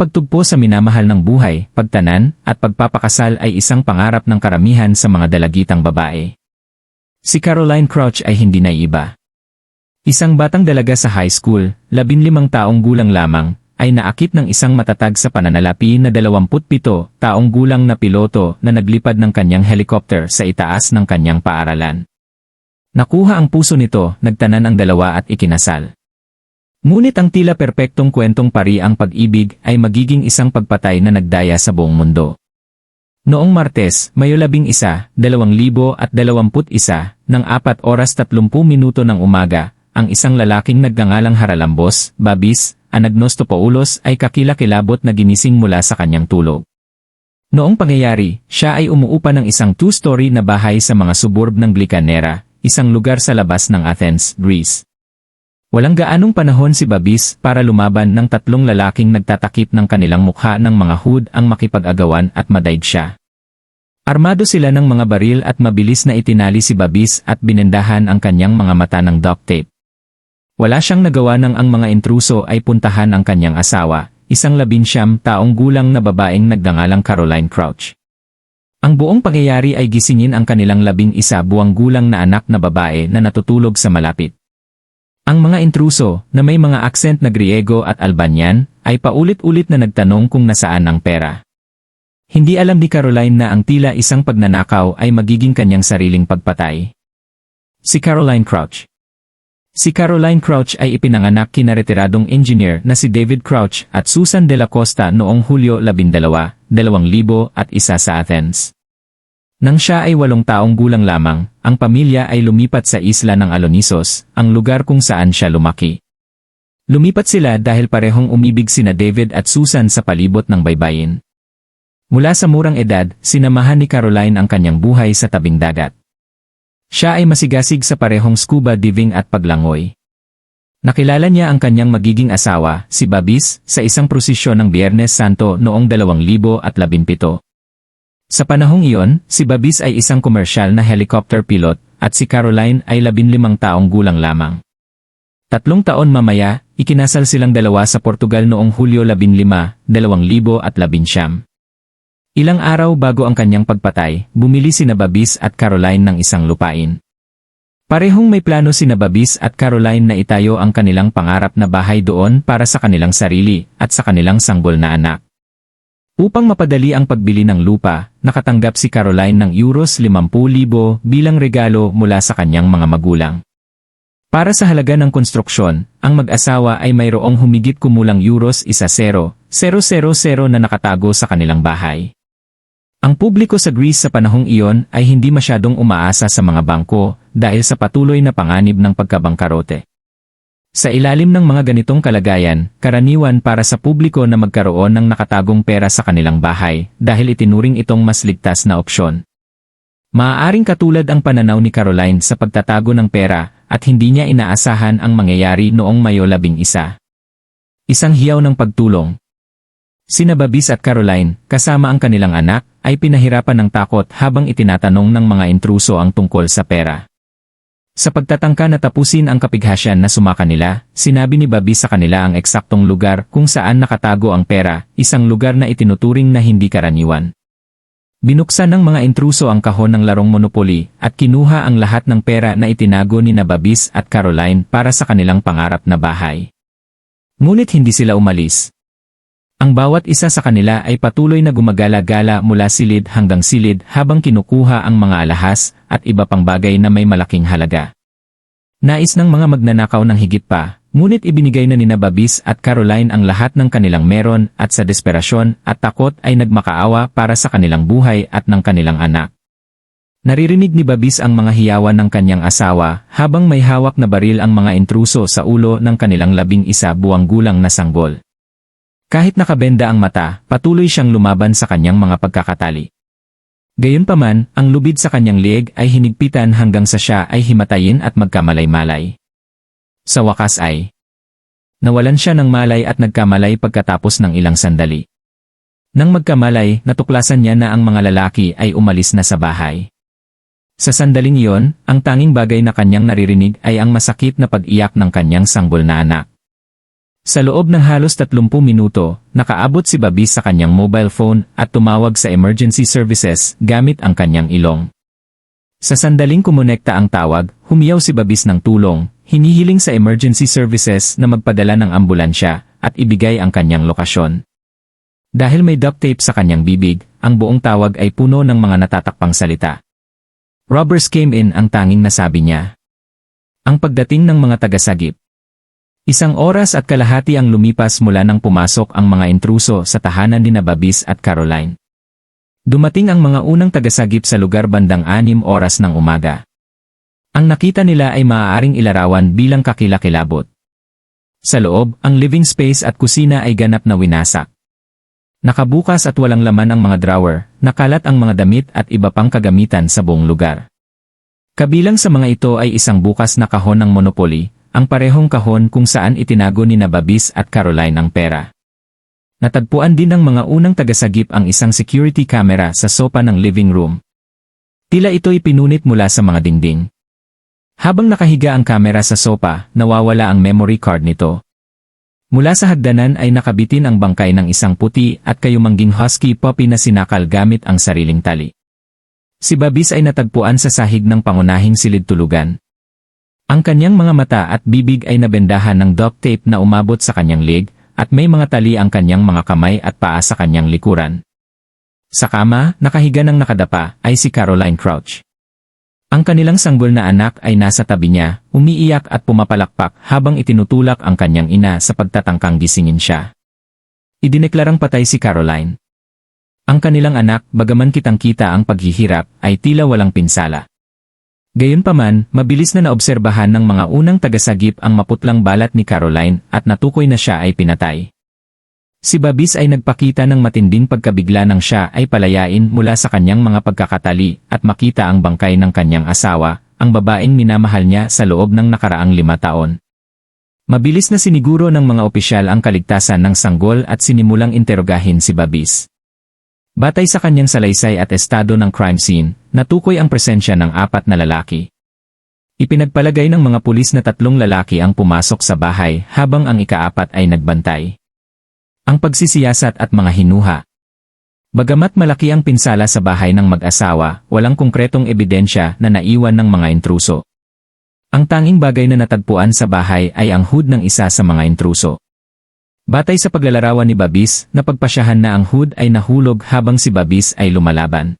pagtugpo sa minamahal ng buhay, pagtanan, at pagpapakasal ay isang pangarap ng karamihan sa mga dalagitang babae. Si Caroline Crouch ay hindi naiiba. Isang batang dalaga sa high school, labinlimang taong gulang lamang, ay naakit ng isang matatag sa pananalapi na 27 taong gulang na piloto na naglipad ng kanyang helicopter sa itaas ng kanyang paaralan. Nakuha ang puso nito, nagtanan ang dalawa at ikinasal. Ngunit ang tila perpektong kwentong pari ang pag-ibig ay magiging isang pagpatay na nagdaya sa buong mundo. Noong Martes, Mayo 11, 2021, ng 4 oras 30 minuto ng umaga, ang isang lalaking nagngangalang Haralambos, Babis, Anagnostopoulos ay kakilakilabot na ginising mula sa kanyang tulog. Noong pangyayari, siya ay umuupa ng isang two-story na bahay sa mga suburb ng Glicanera, isang lugar sa labas ng Athens, Greece. Walang gaanong panahon si Babis para lumaban ng tatlong lalaking nagtatakip ng kanilang mukha ng mga hood ang makipag-agawan at madaig siya. Armado sila ng mga baril at mabilis na itinali si Babis at binendahan ang kanyang mga mata ng duct tape. Wala siyang nagawa nang ang mga intruso ay puntahan ang kanyang asawa, isang labinsyam taong gulang na babaeng nagdangalang Caroline Crouch. Ang buong pangyayari ay gisingin ang kanilang labing isa buwang gulang na anak na babae na natutulog sa malapit. Ang mga intruso, na may mga accent na Griego at Albanian, ay paulit-ulit na nagtanong kung nasaan ang pera. Hindi alam ni Caroline na ang tila isang pagnanakaw ay magiging kanyang sariling pagpatay. Si Caroline Crouch Si Caroline Crouch ay ipinanganak kina retiradong engineer na si David Crouch at Susan de la Costa noong Hulyo 12, 2000 at isa sa Athens. Nang siya ay walong taong gulang lamang, ang pamilya ay lumipat sa isla ng Alonisos, ang lugar kung saan siya lumaki. Lumipat sila dahil parehong umibig sina David at Susan sa palibot ng baybayin. Mula sa murang edad, sinamahan ni Caroline ang kanyang buhay sa tabing dagat. Siya ay masigasig sa parehong scuba diving at paglangoy. Nakilala niya ang kanyang magiging asawa, si Babis, sa isang prosesyon ng Biyernes Santo noong 2017. Sa panahong iyon, si Babis ay isang komersyal na helicopter pilot at si Caroline ay labinlimang taong gulang lamang. Tatlong taon mamaya, ikinasal silang dalawa sa Portugal noong Hulyo 15, 2011. Ilang araw bago ang kanyang pagpatay, bumili si Babis at Caroline ng isang lupain. Parehong may plano si Babis at Caroline na itayo ang kanilang pangarap na bahay doon para sa kanilang sarili at sa kanilang sanggol na anak. Upang mapadali ang pagbili ng lupa, nakatanggap si Caroline ng Euros 50,000 bilang regalo mula sa kanyang mga magulang. Para sa halaga ng konstruksyon, ang mag-asawa ay mayroong humigit kumulang Euros 1,000,000 na nakatago sa kanilang bahay. Ang publiko sa Greece sa panahong iyon ay hindi masyadong umaasa sa mga bangko dahil sa patuloy na panganib ng pagkabangkarote. Sa ilalim ng mga ganitong kalagayan, karaniwan para sa publiko na magkaroon ng nakatagong pera sa kanilang bahay dahil itinuring itong mas ligtas na opsyon. Maaaring katulad ang pananaw ni Caroline sa pagtatago ng pera at hindi niya inaasahan ang mangyayari noong Mayo 11. Isang hiyaw ng pagtulong. Sina Babis at Caroline, kasama ang kanilang anak, ay pinahirapan ng takot habang itinatanong ng mga intruso ang tungkol sa pera. Sa pagtatangka na tapusin ang kapighasyan na sumaka nila, sinabi ni Bobby sa kanila ang eksaktong lugar kung saan nakatago ang pera, isang lugar na itinuturing na hindi karaniwan. Binuksan ng mga intruso ang kahon ng larong Monopoly at kinuha ang lahat ng pera na itinago ni Nababis at Caroline para sa kanilang pangarap na bahay. Ngunit hindi sila umalis. Ang bawat isa sa kanila ay patuloy na gumagala-gala mula silid hanggang silid habang kinukuha ang mga alahas at iba pang bagay na may malaking halaga. Nais ng mga magnanakaw ng higit pa, ngunit ibinigay na ni Babis at Caroline ang lahat ng kanilang meron at sa desperasyon at takot ay nagmakaawa para sa kanilang buhay at ng kanilang anak. Naririnig ni Babis ang mga hiyawan ng kanyang asawa habang may hawak na baril ang mga intruso sa ulo ng kanilang labing isa buwang gulang na sanggol. Kahit nakabenda ang mata, patuloy siyang lumaban sa kanyang mga pagkakatali. Gayunpaman, ang lubid sa kanyang lieg ay hinigpitan hanggang sa siya ay himatayin at magkamalay-malay. Sa wakas ay, nawalan siya ng malay at nagkamalay pagkatapos ng ilang sandali. Nang magkamalay, natuklasan niya na ang mga lalaki ay umalis na sa bahay. Sa sandaling iyon, ang tanging bagay na kanyang naririnig ay ang masakit na pag-iyak ng kanyang sanggol na anak. Sa loob ng halos 30 minuto, nakaabot si Babis sa kanyang mobile phone at tumawag sa emergency services gamit ang kanyang ilong. Sa sandaling kumonekta ang tawag, humiyaw si Babis ng tulong, hinihiling sa emergency services na magpadala ng ambulansya at ibigay ang kanyang lokasyon. Dahil may duct tape sa kanyang bibig, ang buong tawag ay puno ng mga natatakpang salita. Robbers came in ang tanging nasabi niya. Ang pagdating ng mga tagasagip. Isang oras at kalahati ang lumipas mula nang pumasok ang mga intruso sa tahanan ni Babis at Caroline. Dumating ang mga unang tagasagip sa lugar bandang anim oras ng umaga. Ang nakita nila ay maaaring ilarawan bilang kakilakilabot. Sa loob, ang living space at kusina ay ganap na winasak. Nakabukas at walang laman ang mga drawer, nakalat ang mga damit at iba pang kagamitan sa buong lugar. Kabilang sa mga ito ay isang bukas na kahon ng Monopoly, ang parehong kahon kung saan itinago ni Nababis at Caroline ang pera. Natagpuan din ng mga unang tagasagip ang isang security camera sa sopa ng living room. Tila ito'y pinunit mula sa mga dingding. Habang nakahiga ang kamera sa sopa, nawawala ang memory card nito. Mula sa hagdanan ay nakabitin ang bangkay ng isang puti at kayumangging husky puppy na sinakal gamit ang sariling tali. Si Babis ay natagpuan sa sahig ng pangunahing silid tulugan. Ang kanyang mga mata at bibig ay nabendahan ng duct tape na umabot sa kanyang leg at may mga tali ang kanyang mga kamay at paa sa kanyang likuran. Sa kama, nakahiga ng nakadapa, ay si Caroline Crouch. Ang kanilang sanggol na anak ay nasa tabi niya, umiiyak at pumapalakpak habang itinutulak ang kanyang ina sa pagtatangkang gisingin siya. Idineklarang patay si Caroline. Ang kanilang anak, bagaman kitang-kita ang paghihirap, ay tila walang pinsala. Gayunpaman, mabilis na naobserbahan ng mga unang tagasagip ang maputlang balat ni Caroline at natukoy na siya ay pinatay. Si Babis ay nagpakita ng matinding pagkabigla nang siya ay palayain mula sa kanyang mga pagkakatali at makita ang bangkay ng kanyang asawa, ang babaeng minamahal niya sa loob ng nakaraang lima taon. Mabilis na siniguro ng mga opisyal ang kaligtasan ng sanggol at sinimulang interogahin si Babis. Batay sa kanyang salaysay at estado ng crime scene, natukoy ang presensya ng apat na lalaki. Ipinagpalagay ng mga pulis na tatlong lalaki ang pumasok sa bahay habang ang ikaapat ay nagbantay ang pagsisiyasat at mga hinuha. Bagamat malaki ang pinsala sa bahay ng mag-asawa, walang konkretong ebidensya na naiwan ng mga intruso. Ang tanging bagay na natagpuan sa bahay ay ang hood ng isa sa mga intruso. Batay sa paglalarawan ni Babis, napagpasyahan na ang hood ay nahulog habang si Babis ay lumalaban.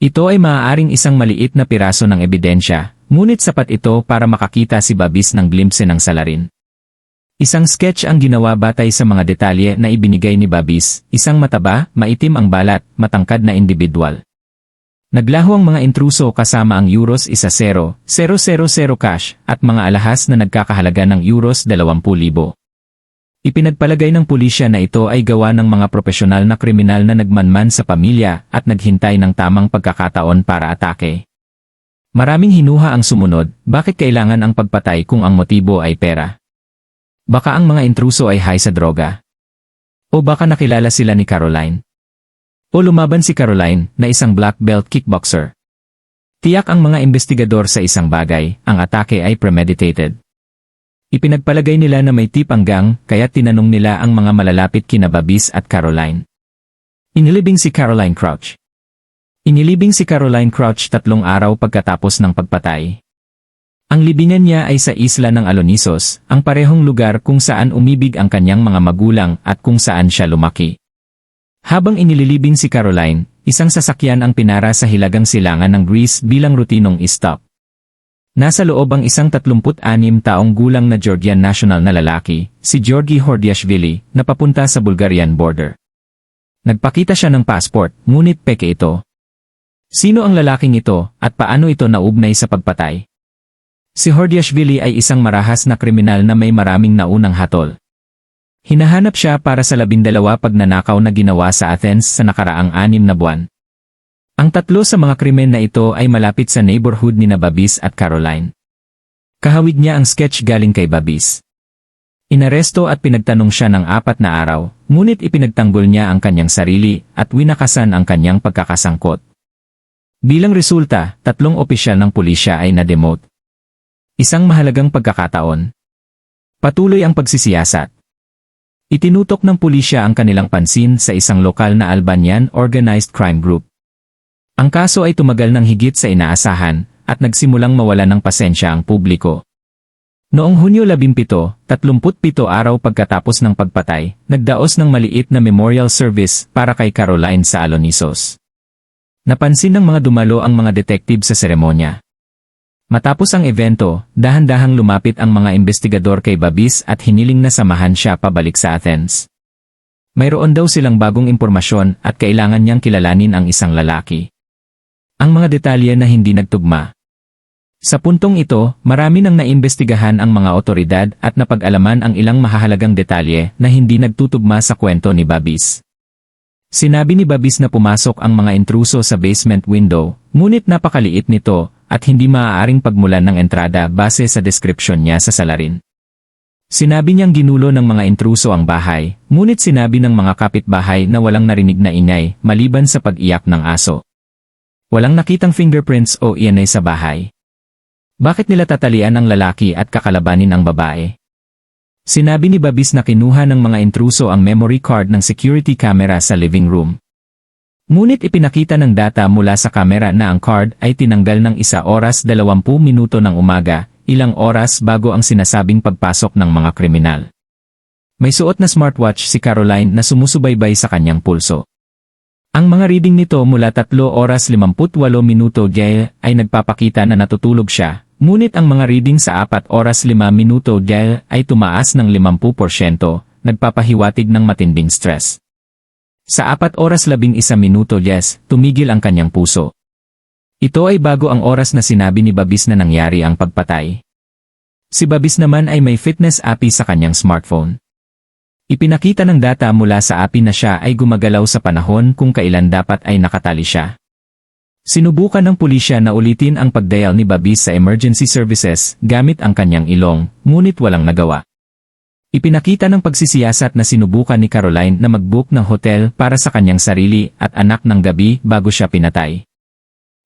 Ito ay maaaring isang maliit na piraso ng ebidensya, ngunit sapat ito para makakita si Babis ng glimpse ng salarin. Isang sketch ang ginawa batay sa mga detalye na ibinigay ni Babis, isang mataba, maitim ang balat, matangkad na individual. Naglaho ang mga intruso kasama ang Euros 1-0, 000 cash, at mga alahas na nagkakahalaga ng Euros 20,000. Ipinagpalagay ng pulisya na ito ay gawa ng mga profesional na kriminal na nagmanman sa pamilya at naghintay ng tamang pagkakataon para atake. Maraming hinuha ang sumunod, bakit kailangan ang pagpatay kung ang motibo ay pera? Baka ang mga intruso ay high sa droga. O baka nakilala sila ni Caroline. O lumaban si Caroline na isang black belt kickboxer. Tiyak ang mga investigador sa isang bagay, ang atake ay premeditated. Ipinagpalagay nila na may tip ang gang, kaya tinanong nila ang mga malalapit kina Babis at Caroline. Inilibing si Caroline Crouch. Inilibing si Caroline Crouch tatlong araw pagkatapos ng pagpatay. Ang libingan niya ay sa isla ng Alonisos, ang parehong lugar kung saan umibig ang kanyang mga magulang at kung saan siya lumaki. Habang inililibing si Caroline, isang sasakyan ang pinara sa hilagang silangan ng Greece bilang rutinong istop. Nasa loob ang isang 36 taong gulang na Georgian national na lalaki, si Georgi Hordiashvili, na papunta sa Bulgarian border. Nagpakita siya ng passport, ngunit peke ito. Sino ang lalaking ito, at paano ito naugnay sa pagpatay? Si Hordiashvili ay isang marahas na kriminal na may maraming naunang hatol. Hinahanap siya para sa labindalawa pagnanakaw na ginawa sa Athens sa nakaraang anim na buwan. Ang tatlo sa mga krimen na ito ay malapit sa neighborhood ni na Babis at Caroline. Kahawig niya ang sketch galing kay Babis. Inaresto at pinagtanong siya ng apat na araw, ngunit ipinagtanggol niya ang kanyang sarili at winakasan ang kanyang pagkakasangkot. Bilang resulta, tatlong opisyal ng pulisya ay na-demote. Isang mahalagang pagkakataon. Patuloy ang pagsisiyasat. Itinutok ng pulisya ang kanilang pansin sa isang lokal na Albanian organized crime group. Ang kaso ay tumagal ng higit sa inaasahan at nagsimulang mawala ng pasensya ang publiko. Noong Hunyo 17, 37 araw pagkatapos ng pagpatay, nagdaos ng maliit na memorial service para kay Caroline sa. Napansin ng mga dumalo ang mga detective sa seremonya. Matapos ang evento, dahan-dahang lumapit ang mga investigador kay Babis at hiniling na samahan siya pabalik sa Athens. Mayroon daw silang bagong impormasyon at kailangan niyang kilalanin ang isang lalaki. Ang mga detalye na hindi nagtugma. Sa puntong ito, marami nang naimbestigahan ang mga otoridad at napag-alaman ang ilang mahahalagang detalye na hindi nagtutugma sa kwento ni Babis. Sinabi ni Babis na pumasok ang mga intruso sa basement window, ngunit napakaliit nito at hindi maaaring pagmulan ng entrada base sa description niya sa salarin. Sinabi niyang ginulo ng mga intruso ang bahay, ngunit sinabi ng mga kapitbahay na walang narinig na ingay maliban sa pag-iyak ng aso. Walang nakitang fingerprints o DNA sa bahay. Bakit nila tatalian ang lalaki at kakalabanin ang babae? Sinabi ni Babis na kinuha ng mga intruso ang memory card ng security camera sa living room. Ngunit ipinakita ng data mula sa kamera na ang card ay tinanggal ng isa oras 20 minuto ng umaga, ilang oras bago ang sinasabing pagpasok ng mga kriminal. May suot na smartwatch si Caroline na sumusubaybay sa kanyang pulso. Ang mga reading nito mula 3 oras 58 minuto gel ay nagpapakita na natutulog siya, ngunit ang mga reading sa 4 oras 5 minuto gel ay tumaas ng 50%, nagpapahiwatig ng matinding stress. Sa 4 oras 11 minuto yes, tumigil ang kanyang puso. Ito ay bago ang oras na sinabi ni Babis na nangyari ang pagpatay. Si Babis naman ay may fitness API sa kanyang smartphone. Ipinakita ng data mula sa API na siya ay gumagalaw sa panahon kung kailan dapat ay nakatali siya. Sinubukan ng pulisya na ulitin ang pagdial ni Babis sa emergency services gamit ang kanyang ilong, ngunit walang nagawa. Ipinakita ng pagsisiyasat na sinubukan ni Caroline na mag-book ng hotel para sa kanyang sarili at anak ng gabi bago siya pinatay.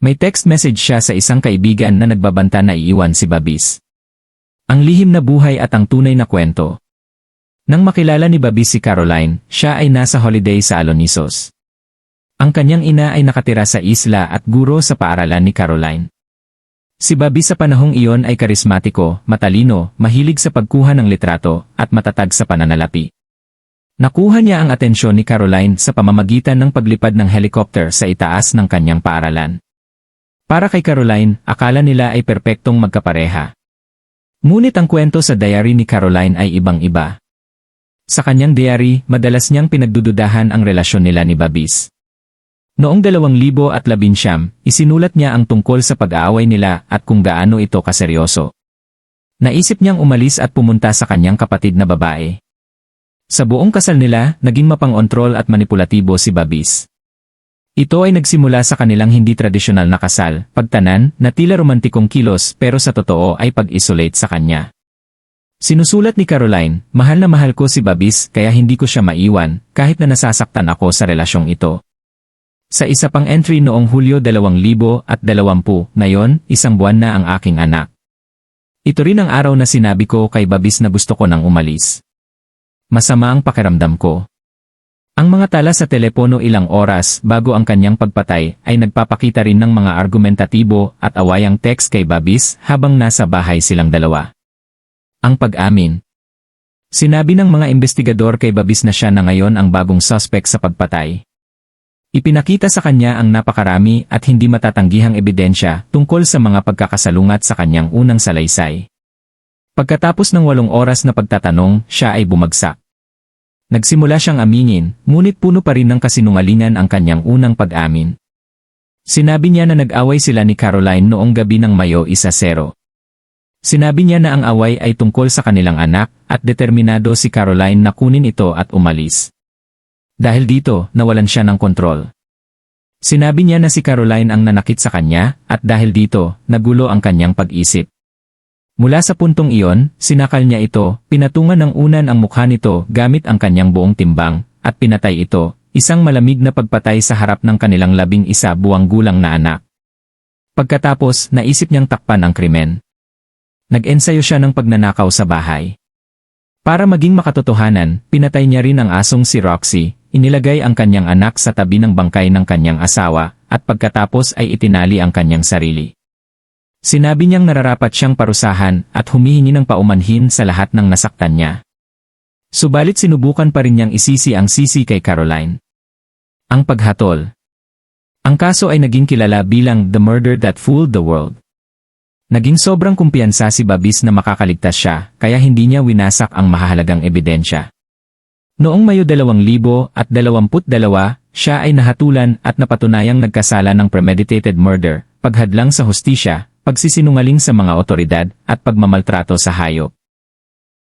May text message siya sa isang kaibigan na nagbabanta na iiwan si Babis. Ang lihim na buhay at ang tunay na kwento. Nang makilala ni Babis si Caroline, siya ay nasa holiday sa Alonisos. Ang kanyang ina ay nakatira sa isla at guro sa paaralan ni Caroline. Si Babis sa panahong iyon ay karismatiko, matalino, mahilig sa pagkuha ng litrato, at matatag sa pananalapi. Nakuha niya ang atensyon ni Caroline sa pamamagitan ng paglipad ng helicopter sa itaas ng kanyang paaralan. Para kay Caroline, akala nila ay perpektong magkapareha. Ngunit ang kwento sa diary ni Caroline ay ibang-iba. Sa kanyang diary, madalas niyang pinagdududahan ang relasyon nila ni Babis. Noong 2011, isinulat niya ang tungkol sa pag-aaway nila at kung gaano ito kaseryoso. Naisip niyang umalis at pumunta sa kanyang kapatid na babae. Sa buong kasal nila, naging mapang-ontrol at manipulatibo si Babis. Ito ay nagsimula sa kanilang hindi tradisyonal na kasal, pagtanan, na tila romantikong kilos pero sa totoo ay pag-isolate sa kanya. Sinusulat ni Caroline, mahal na mahal ko si Babis kaya hindi ko siya maiwan, kahit na nasasaktan ako sa relasyong ito. Sa isa pang entry noong Hulyo 2020, ngayon, isang buwan na ang aking anak. Ito rin ang araw na sinabi ko kay Babis na gusto ko nang umalis. Masama ang pakiramdam ko. Ang mga tala sa telepono ilang oras bago ang kanyang pagpatay ay nagpapakita rin ng mga argumentatibo at awayang text kay Babis habang nasa bahay silang dalawa. Ang pag-amin. Sinabi ng mga investigador kay Babis na siya na ngayon ang bagong suspect sa pagpatay. Ipinakita sa kanya ang napakarami at hindi matatanggihang ebidensya tungkol sa mga pagkakasalungat sa kanyang unang salaysay. Pagkatapos ng walong oras na pagtatanong, siya ay bumagsak. Nagsimula siyang aminin, ngunit puno pa rin ng kasinungalingan ang kanyang unang pag-amin. Sinabi niya na nag-away sila ni Caroline noong gabi ng Mayo 1-0. Sinabi niya na ang away ay tungkol sa kanilang anak at determinado si Caroline na kunin ito at umalis. Dahil dito, nawalan siya ng kontrol. Sinabi niya na si Caroline ang nanakit sa kanya at dahil dito, nagulo ang kanyang pag-isip. Mula sa puntong iyon, sinakal niya ito, pinatungan ng unan ang mukha nito gamit ang kanyang buong timbang, at pinatay ito, isang malamig na pagpatay sa harap ng kanilang labing isa buwang gulang na anak. Pagkatapos, naisip niyang takpan ang krimen. Nag-ensayo siya ng pagnanakaw sa bahay. Para maging makatotohanan, pinatay niya rin ang asong si Roxy, inilagay ang kanyang anak sa tabi ng bangkay ng kanyang asawa, at pagkatapos ay itinali ang kanyang sarili. Sinabi niyang nararapat siyang parusahan at humihingi ng paumanhin sa lahat ng nasaktan niya. Subalit sinubukan pa rin niyang isisi ang sisi kay Caroline. Ang paghatol. Ang kaso ay naging kilala bilang The Murder That Fooled the World. Naging sobrang kumpiyansa si Babis na makakaligtas siya, kaya hindi niya winasak ang mahalagang ebidensya. Noong Mayo 2022, siya ay nahatulan at napatunayang nagkasala ng premeditated murder, paghadlang sa hustisya, pagsisinungaling sa mga otoridad, at pagmamaltrato sa hayop.